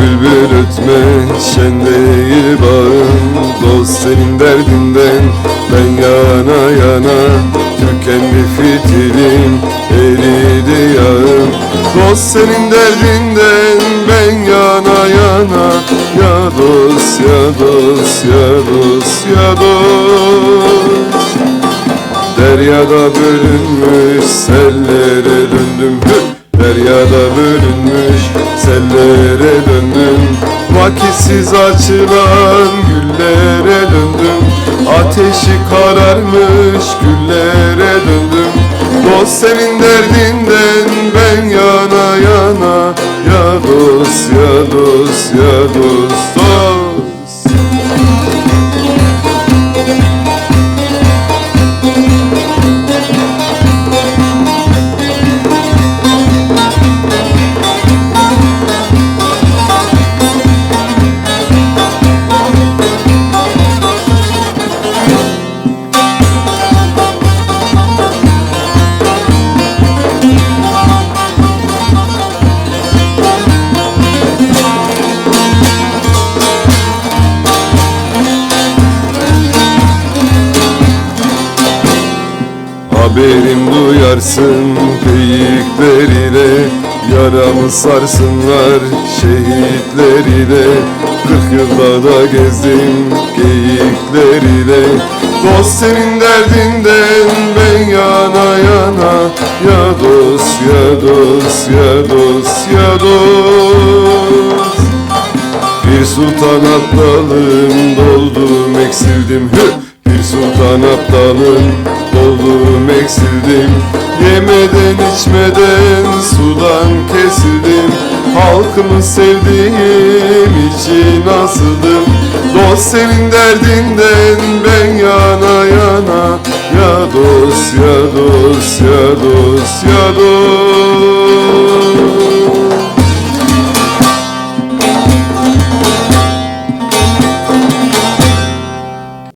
bülbül ötme şen değil bağım Dost senin derdinden ben yana yana Tükendi fitilim eridi yağım Dost senin derdinden ben yana yana Ya dost ya dost ya dost ya dost. Deryada bölünmüş sellere sellere döndüm. Vakitsiz açılan güllere döndüm. Ateşi kararmış güllere döndüm. Dost senin derdinden ben yana yana. Ya dost ya dost ya dost dost Haberim duyarsın beyiklerine Yaramı sarsınlar şehitlerine. Kırk yılda da gezdim geyikleriyle Dost senin derdinden ben yana yana Ya dost ya dost ya dost ya dost. Bir sultan aptalım doldum eksildim. Hı! Bir sultan aptalım içmeden sudan kesildim. Halkımı sevdiğim için asıldım. Dost senin derdinden ben yana yana. Ya dost ya dost ya dost ya dost